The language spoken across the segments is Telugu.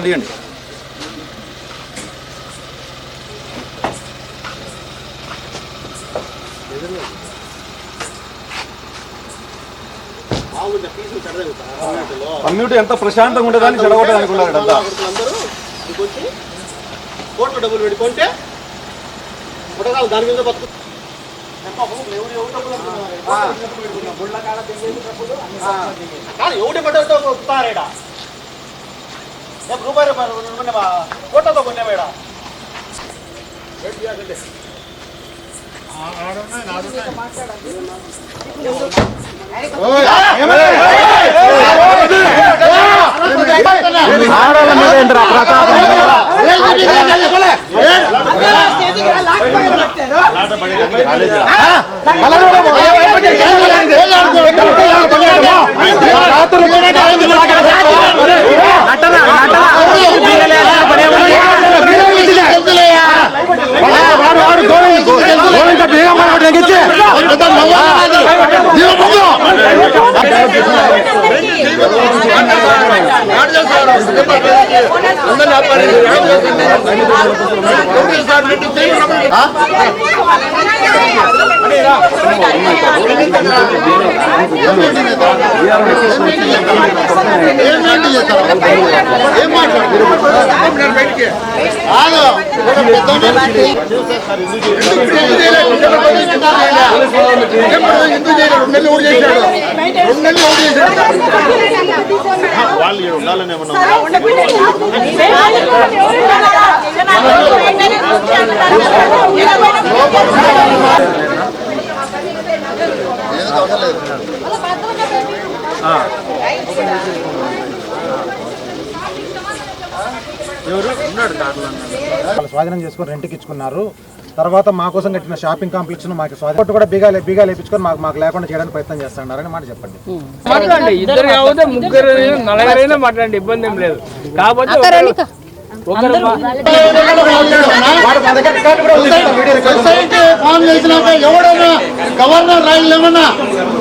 తీయండి కమ్యూనిటీ ఎంత ప్రశాంతంగా ఉండేదాన్ని చెడగొట్టడానికి ఇంకొచ్చి కోట్లు డబ్బులు పెట్టుకుంటే పుట్టకాలు దాని మీద బతుకు ఎవడి వస్తారేడా ಒಂದು ರೂಪಾಯಿ ರೂಪಾಯಿ ನಿಮ್ಮ ಫೋಟೋ ತಗೊಂಡೆ ಬೇಡ ಪ್ರತಾಪ Vem aqui. ఏం మాట్లాడుతున్నారు బయటికి కాదు ఎందుకు చేయలేదు రెండు నెలలు ఓడి చేశాడు రెండు నెలలు ఓడి చేశాడు వాళ్ళు ఇక్కడ ఉండాలని ఏమన్నా உன்னை వాళ్ళు స్వాధీనం చేసుకొని రెంట్కి ఇచ్చుకున్నారు. తర్వాత మా కోసం కట్టిన షాపింగ్ కాంప్లెక్స్ మాకు స్వాధీనం కూడా బీగాలు బీగాలు వేయించుకొని మాకు మాకు లేకుండా చేయడానికి ప్రయత్నం చేస్తున్నారని మాట చెప్పండి. మాట్లాడండి. ఇద్దరు కాకపోతే ముగ్గురు నలుగురైనా మాట్లాడండి. ఇబ్బంది ఏం లేదు. కాకపోతే గవర్నర్ రాయలు ఏమన్నా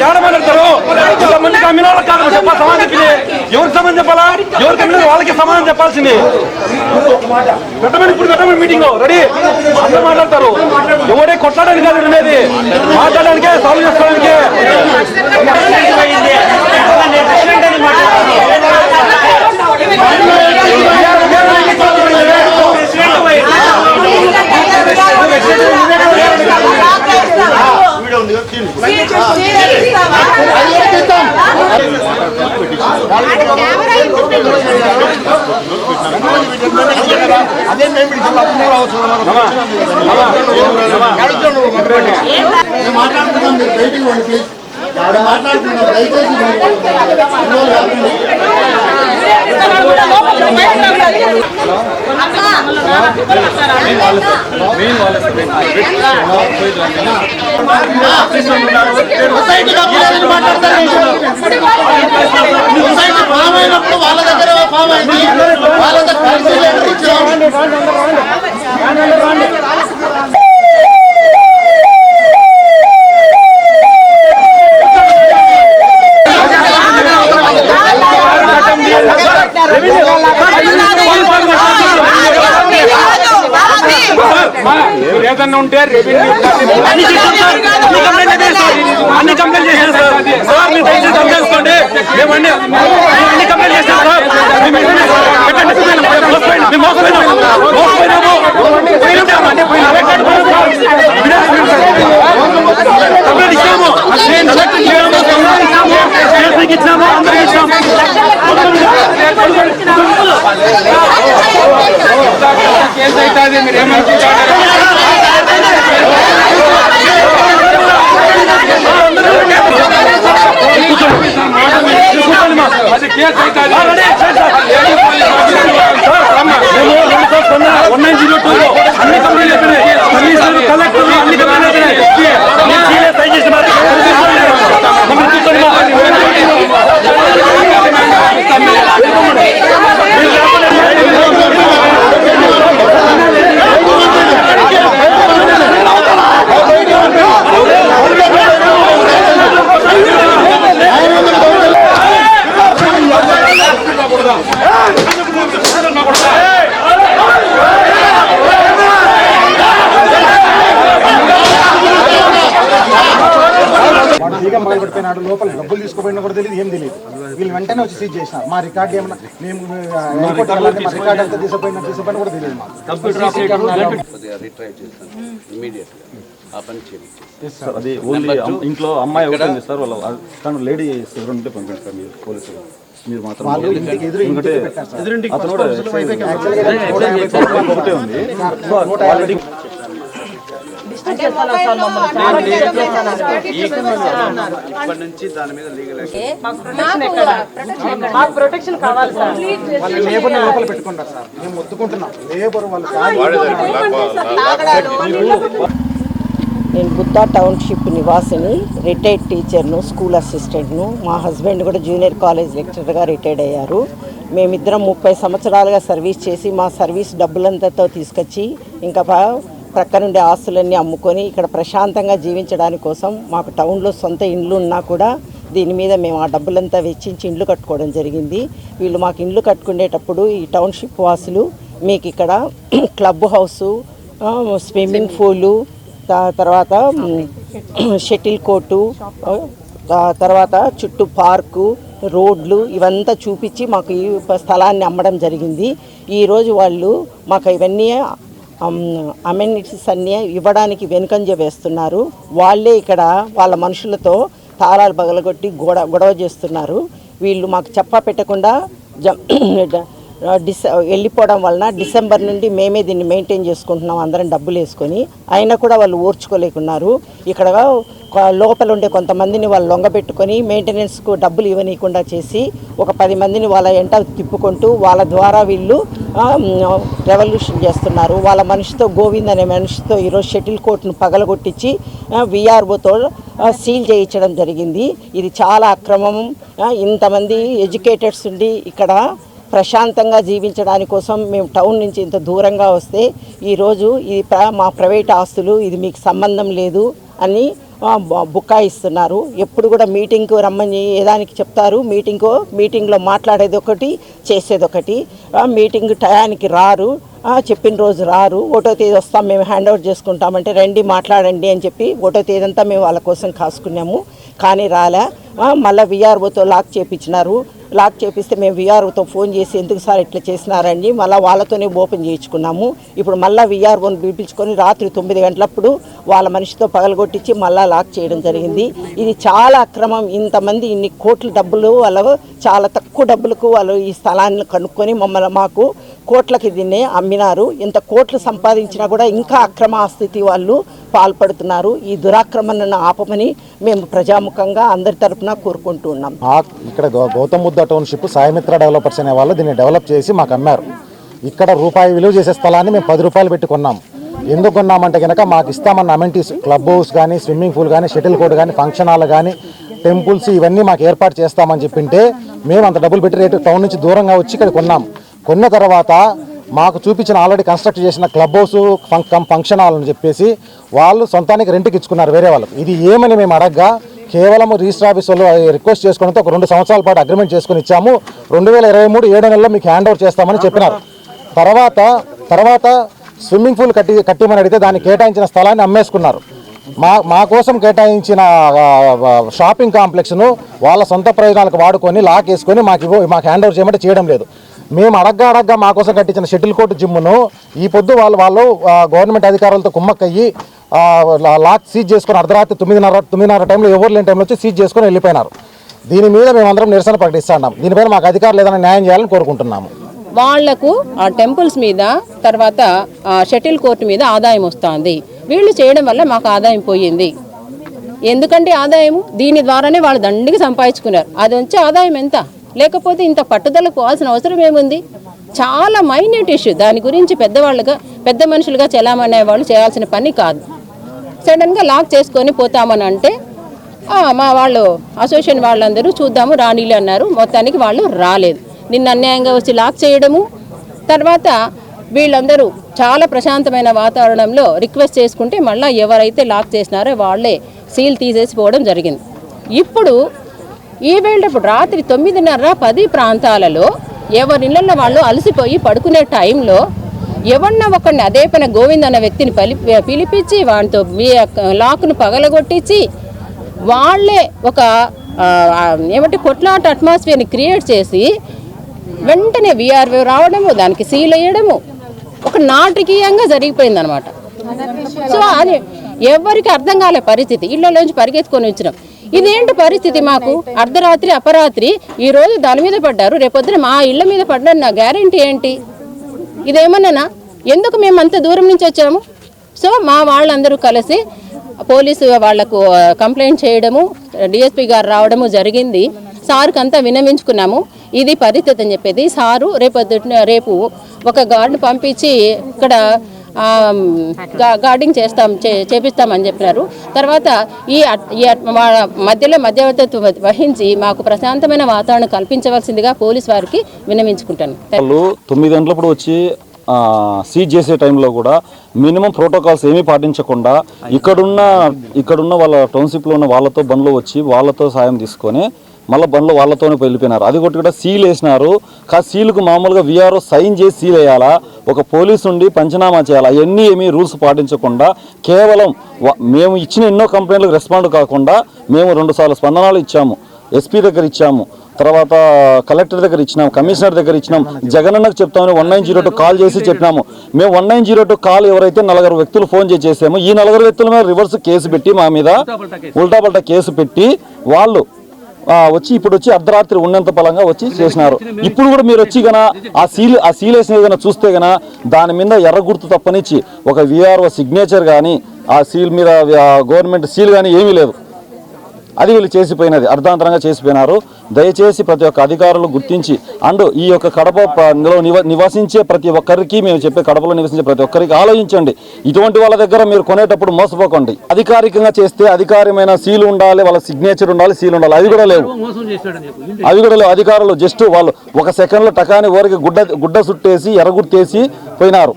ఏడ మాట్లాడతారు ఇంతమంది కమ్మిన వాళ్ళకి కాదు చెప్పా సమాధానం ఎవరికి సమాధానం చెప్పాలా? ఎవరికి కమ్మిన వాళ్ళకి సమాధానం చెప్పాల్సింది. పెట్టమని ఇప్పుడు పెట్టమని మీటింగ్ రెడీ? అందరూ మాట్లాడతారు. ఎవడే కొట్లాడడానికి కాదు ఉండేది మాట్లాడడానికే సాల్వ్ చేసుకోవడానికి అదే మేము మాట్లాడుతున్నాం మీరు బయటికి పోండి ప్లీజ్ ఆడ మాట్లాడుతున్నారు దయచేసి మాట్లాడతారు సొసైటీ ఫామ్ అయినప్పుడు వాళ్ళ దగ్గర ఫామ్ అయింది వాళ్ళ దగ్గర కలిసి లెటర్ ఇచ్చాం మీరు ఏదన్నా ఉంటే రెవెన్యూ అన్ని కంప్లైంట్ చేశారు సార్. సార్. మీరు దయచేసి కంప్లైంట్ చేసుకోండి మేము అన్ని కంప్లైంట్ సార్. అది కేసు అవుతుంది వన్ నైన్ జీరో టూ అన్ని కంపెనీలు ఎక్కడే కమిషనర్ కలెక్టర్ అన్ని కంపెనీలు పెట్టిపోయినాడు లోపల డబ్బులు తీసుకుపోయినా కూడా తెలియదు ఏం తెలియదు వీళ్ళు వెంటనే వచ్చి సీజ్ చేసినారు. మా రికార్డ్ ఏమన్నా మేము ఎయిర్పోర్ట్ మా రికార్డ్ ఎంత తీసుకుపోయినా తీసుకుపోయినా కూడా తెలియదు అది ఓన్లీ అమ్- ఇంట్లో అమ్మాయి ఒకటి సార్ వాళ్ళ కానీ లేడీ ఎవరు ఉంటే పంపించారు సార్ మీరు పోలీసులు. మీరు మాత్రం అతను ఒకటే ఉంది. మాకు ప్రొటెక్షన్ కావాలి సార్. వాళ్ళ లేబర్ లోపల పెట్టుకుంటారు సార్. మేము ఒత్తుకుంటున్నాం. లేబర్ వాళ్ళు నేను బుద్ధా టౌన్షిప్ నివాసిని రిటైర్డ్ టీచర్ను స్కూల్ అసిస్టెంట్ను. మా హస్బెండ్ కూడా జూనియర్ కాలేజ్ లెక్చరర్గా రిటైర్డ్ అయ్యారు. మేమిద్దరం ముప్పై సంవత్సరాలుగా సర్వీస్ చేసి మా సర్వీస్ డబ్బులంతతో తీసుకొచ్చి ఇంకా ప్రక్కనుండే ఆస్తులన్నీ అమ్ముకొని ఇక్కడ ప్రశాంతంగా జీవించడానికి కోసం మాకు టౌన్లో సొంత ఇండ్లు ఉన్నా కూడా దీని మీద మేము ఆ డబ్బులంతా వెచ్చించి ఇండ్లు కట్టుకోవడం జరిగింది. వీళ్ళు మాకు ఇండ్లు కట్టుకునేటప్పుడు ఈ టౌన్షిప్ వాసులు మీకు ఇక్కడ క్లబ్ హౌసు స్విమ్మింగ్ పూలు తర్వాత షటిల్ కోర్టు తర్వాత చుట్టూ పార్కు రోడ్లు ఇవంతా చూపించి మాకు ఈ స్థలాన్ని అమ్మడం జరిగింది. ఈరోజు వాళ్ళు మాకు ఇవన్నీ అమెనిటీస్ అన్నీ ఇవ్వడానికి వెనుకంజ వేస్తున్నారు. వాళ్ళే ఇక్కడ వాళ్ళ మనుషులతో తాళాలు పగలగొట్టి గొడ గొడవ చేస్తున్నారు. వీళ్ళు మాకు చెప్ప పెట్టకుండా జ డిస వెళ్ళిపోవడం వలన డిసెంబర్ నుండి మేమే దీన్ని మెయింటైన్ చేసుకుంటున్నాం అందరం డబ్బులు వేసుకొని. అయినా కూడా వాళ్ళు ఓర్చుకోలేకున్నారు ఇక్కడ లోపల ఉండే కొంతమందిని వాళ్ళు లొంగబెట్టుకొని మెయింటెనెన్స్కు డబ్బులు ఇవ్వనీయకుండా చేసి ఒక పది మందిని వాళ్ళ ఎంట తిప్పుకుంటూ వాళ్ళ ద్వారా వీళ్ళు రెవల్యూషన్ చేస్తున్నారు. వాళ్ళ మనిషితో గోవింద్ అనే మనిషితో ఈరోజు షటిల్ కోర్టును పగలగొట్టించి విఆర్ఓతో సీల్ చేయించడం జరిగింది. ఇది చాలా అక్రమం. ఇంతమంది ఎడ్యుకేటెడ్స్ ఉండి ఇక్కడ ప్రశాంతంగా జీవించడానికి కోసం మేము టౌన్ నుంచి ఇంత దూరంగా వస్తే ఈరోజు ఇది మా ప్రైవేట్ ఆస్తులు ఇది మీకు సంబంధం లేదు అని బుక్కాయిస్తున్నారు బుకాయిస్తున్నారు. ఎప్పుడు కూడా మీటింగ్కు రమ్మని ఏదానికి చెప్తారు. మీటింగ్కు మీటింగ్లో మాట్లాడేది ఒకటి చేసేది ఒకటి. మీటింగ్ టయానికి రారు. చెప్పిన రోజు రారు. ఒకటో తేదీ వస్తాం మేము హ్యాండ్ ఓవర్ చేసుకుంటామంటే రండి మాట్లాడండి అని చెప్పి ఒకటో తేదీ అంతా మేము వాళ్ళ కోసం కాసుకున్నాము. కానీ రాలే. మళ్ళీ విఆర్ఓతో లాక్ చేపించినారు. లాక్ చేపిస్తే మేము విఆర్ఓతో ఫోన్ చేసి ఎందుకు సార్ ఇట్లా చేసినారండి మళ్ళీ వాళ్ళతోనే ఓపెన్ చేయించుకున్నాము. ఇప్పుడు మళ్ళీ విఆర్ఓని పిలిపించుకొని రాత్రి తొమ్మిది గంటలప్పుడు వాళ్ళ మనిషితో పగలగొట్టించి మళ్ళీ లాక్ చేయడం జరిగింది. ఇది చాలా అక్రమం. ఇంతమంది ఇన్ని కోట్ల డబ్బులు వాళ్ళు చాలా తక్కువ డబ్బులకు వాళ్ళు ఈ స్థలాన్ని కనుక్కొని మమ్మల్ని మాకు కోట్లకి దీన్ని అమ్మినారు. ఇంత కోట్లు సంపాదించినా కూడా ఇంకా అక్రమ ఆస్థితి వాళ్ళు పాల్పడుతున్నారు. ఈ దురాక్రమణను ఆపమని మేము ప్రజాముఖంగా అందరి తరపున కోరుకుంటూ ఉన్నాం. ఇక్కడ గౌతమ్ బుద్ధ టౌన్షిప్ సాయమిత్ర డెవలపర్స్ అనే వాళ్ళు దీన్ని డెవలప్ చేసి మాకు అమ్మారు. ఇక్కడ రూపాయి విలువ చేసే స్థలాన్ని మేము పది రూపాయలు పెట్టుకున్నాం ఎందుకు కొన్నామంటే కనుక మాకు ఇస్తామన్న అమెంటీస్ క్లబ్ హౌస్ కానీ స్విమ్మింగ్ పూల్ కానీ షటిల్ కోర్ట్ కానీ ఫంక్షన్ హాల్ కానీ టెంపుల్స్ ఇవన్నీ మాకు ఏర్పాటు చేస్తామని చెప్పింటే మేము అంత డబ్బులు పెట్టి రేటు టౌన్ నుంచి దూరంగా వచ్చి ఇక్కడ కొన్నాం. కొన్న తర్వాత మాకు చూపించిన ఆల్రెడీ కన్స్ట్రక్ట్ చేసిన club house func function hall అని చెప్పేసి వాళ్ళు సొంతానికి రెంట్కి ఇచ్చుకున్నారు వేరే వాళ్ళకి. ఇది ఏమని మేము అడగ్గా కేవలం రిజిస్టర్ ఆఫీస్ వాళ్ళు రిక్వెస్ట్ చేసుకుని ఒక రెండు సంవత్సరాల పాటు అగ్రిమెంట్ చేసుకుని ఇచ్చాము. రెండు వేల ఇరవై మూడు ఏడు నెలలో మీకు హ్యాండ్ ఓవర్ చేస్తామని చెప్పినారు. తర్వాత తర్వాత స్విమ్మింగ్ పూల్ కట్టి కట్టిమని అడిగితే దాన్ని కేటాయించిన స్థలాన్ని అమ్మేసుకున్నారు. మా మా కోసం కేటాయించిన షాపింగ్ కాంప్లెక్స్ను వాళ్ళ సొంత ప్రయోజనాలకు వాడుకొని లాక్ వేసుకొని మాకు మాకు హ్యాండ్ ఓవర్ చేయమంటే చేయడం లేదు. మేము అడగ్గా అడగ్గా మా కోసం కట్టించిన షటిల్ కోర్టు జిమ్మును ఈ పొద్దు వాళ్ళు వాళ్ళు గవర్నమెంట్ అధికారులతో కుమ్మక్కయ్యి లా- లాక్ సీజ్ చేసుకొని అర్ధరాత్రి తొమ్మిదిన్నర తొమ్మిదిన్నర టైంలో ఎవరు లేని టైంలో వచ్చి సీజ్ చేసుకొని వెళ్ళిపోయినారు. దీని మీద మేమందరం నిరసన ప్రకటిస్తున్నాం. దీనిపైన మాకు అధికారులు ఏదైనా న్యాయం చేయాలని కోరుకుంటున్నాము. వాళ్ళకు ఆ టెంపుల్స్ మీద తర్వాత షటిల్ కోర్టు మీద ఆదాయం వస్తుంది. వీళ్ళు చేయడం వల్ల మాకు ఆదాయం పోయింది. ఎందుకంటే ఆదాయం దీని ద్వారానే వాళ్ళు దండిగా సంపాదించుకున్నారు. అది వచ్చే ఆదాయం ఎంత? లేకపోతే ఇంత పట్టుదల పోవాల్సిన అవసరం ఏముంది? చాలా మైన్యూట్ ఇష్యూ దాని గురించి పెద్దవాళ్ళుగా పెద్ద మనుషులుగా చెలామనే వాళ్ళు చేయాల్సిన పని కాదు. సడన్గా లాక్ చేసుకొని పోతామని అంటే మా వాళ్ళు అసోసియేషన్ వాళ్ళందరూ చూద్దాము రాణీలు అన్నారు. మొత్తానికి వాళ్ళు రాలేదు. నిన్న అన్యాయంగా వచ్చి లాక్ చేయడము తర్వాత వీళ్ళందరూ చాలా ప్రశాంతమైన వాతావరణంలో రిక్వెస్ట్ చేసుకుంటే మళ్ళీ ఎవరైతే లాక్ చేసినారో వాళ్ళే సీల్ తీసేసి పోవడం జరిగింది. ఇప్పుడు ఈ వేళప్పుడు రాత్రి తొమ్మిదిన్నర పది ప్రాంతాలలో ఎవరి ఇళ్ళల్లో వాళ్ళు అలసిపోయి పడుకునే టైంలో ఎవరిన ఒకరిని అదే గోవింద్ అన్న వ్యక్తిని పలి పిలిపించి వాటితో లాక్ను పగలగొట్టించి వాళ్ళే ఒక ఏమంటే కొట్లాట అట్మాస్ఫియర్ని క్రియేట్ చేసి వెంటనే విఆర్ఓ రావడము దానికి సీల్ వేయడము ఒక నాటకీయంగా జరిగిపోయింది అనమాట సో అది ఎవరికి అర్థం కాలే పరిస్థితి. ఇళ్ళలోంచి పరిగెత్తుకొని వచ్చినాం. ఇదేంటి పరిస్థితి మాకు? అర్ధరాత్రి అపరాత్రి ఈ రోజు దాని మీద పడ్డారు. రేపొద్దున మా ఇళ్ళ మీద పడ్డారు. నా గ్యారంటీ ఏంటి? ఇదేమన్నా ఎందుకు మేము అంత దూరం నుంచి వచ్చాము? సో మా వాళ్ళందరూ కలిసి పోలీసు వాళ్ళకు కంప్లైంట్ చేయడము డిఎస్పి గారు రావడము జరిగింది. సార్కి అంతా వినమించుకున్నాము ఇది పరిస్థితి అని చెప్పేది. సారు రేపు రేపు ఒక గార్డు పంపించి ఇక్కడ గార్డింగ్ చేస్తాం చే- చేపిస్తామని చెప్పినారు. తర్వాత ఈ ఈ మా- మధ్యలో మధ్యవర్తిత్వం వహించి మాకు ప్రశాంతమైన వాతావరణం కల్పించవలసిందిగా పోలీస్ వారికి విన్నవించుకుంటాను వాళ్ళు తొమ్మిది గంటలప్పుడు వచ్చి సీజ్ చేసే టైంలో కూడా మినిమం ప్రోటోకాల్స్ ఏమీ పాటించకుండా ఇక్కడున్న ఇక్కడున్న వాళ్ళ టౌన్షిప్లో ఉన్న వాళ్ళతో బండ్లు వచ్చి వాళ్ళతో సాయం తీసుకొని మళ్ళీ బండ్లు వాళ్ళతోనే వెళ్ళిపోయినారు. అది కొట్టి కూడా సీల్ వేసినారు. కా సీల్కు మామూలుగా విఆర్ఓ సైన్ చేసి సీల్ వేయాలా? ఒక పోలీస్ ఉండి పంచనామా చేయాలా. అవన్నీ ఏమీ రూల్స్ పాటించకుండా కేవలం మేము ఇచ్చిన ఎన్నో కంప్లైంట్లకు రెస్పాండ్ కాకుండా మేము రెండుసార్లు స్పందనాలు ఇచ్చాము. ఎస్పీ దగ్గర ఇచ్చాము. తర్వాత కలెక్టర్ దగ్గర ఇచ్చినాం కమిషనర్ దగ్గర ఇచ్చినాం. జగనన్నకు చెప్తామని one nine zero two call చేసి చెప్పినాము. మేము one nine zero two call ఎవరైతే నలుగురు వ్యక్తులు ఫోన్ చేసి చేసామో ఈ నలుగురు వ్యక్తుల మీద రివర్స్ కేసు పెట్టి మా మీద ఉల్టా పల్టా కేసు పెట్టి వాళ్ళు వచ్చి ఇప్పుడు వచ్చి అర్ధరాత్రి ఉన్నంత బలంగా వచ్చి చేసినారు. ఇప్పుడు కూడా మీరు వచ్చి గన ఆ సీల్ ఆ సీల్ వేసిన కనుక చూస్తే గన దాని మీద ఎర్ర గుర్తు తప్పనిచ్చి ఒక విఆర్ఓ సిగ్నేచర్ కానీ ఆ సీల్ మీద గవర్నమెంట్ సీల్ కానీ ఏమీ లేదు. అది వీళ్ళు చేసిపోయినది అర్ధాంతరంగా చేసిపోయినారు. దయచేసి ప్రతి ఒక్క అధికారులు గుర్తించి అండ్ ఈ యొక్క కడప నివ నివసించే ప్రతి ఒక్కరికి మేము చెప్పే కడపలో నివసించే ప్రతి ఒక్కరికి ఆలోచించండి. ఇటువంటి వాళ్ళ దగ్గర మీరు కొనేటప్పుడు మోసపోకండి. అధికారికంగా చేస్తే అధికారమైన సీలు ఉండాలి వాళ్ళ సిగ్నేచర్ ఉండాలి సీలు ఉండాలి. అది కూడా లేవు. అవి కూడా లేవు. అధికారులు జస్ట్ వాళ్ళు ఒక సెకండ్లో టకాని ఊరికి గుడ్డ గుడ్డ సుట్టేసి ఎర్రగుట్టేసి పోయినారు.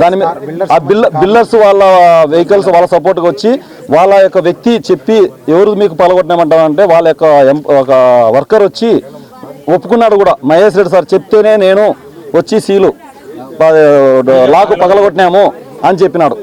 దాని మీద ఆ బిల్ల బిల్లర్స్ వాళ్ళ వెహికల్స్ వాళ్ళ సపోర్ట్కి వచ్చి వాళ్ళ యొక్క వ్యక్తి చెప్పి ఎవరు మీకు పలగొట్టినామంటారంటే వాళ్ళ యొక్క ఎం- ఒక వర్కర్ వచ్చి ఒప్పుకున్నాడు కూడా. మహేష్ రెడ్డి సార్ చెప్తేనే నేను వచ్చి సీలు లాకు పగలగొట్టినాము అని చెప్పినాడు.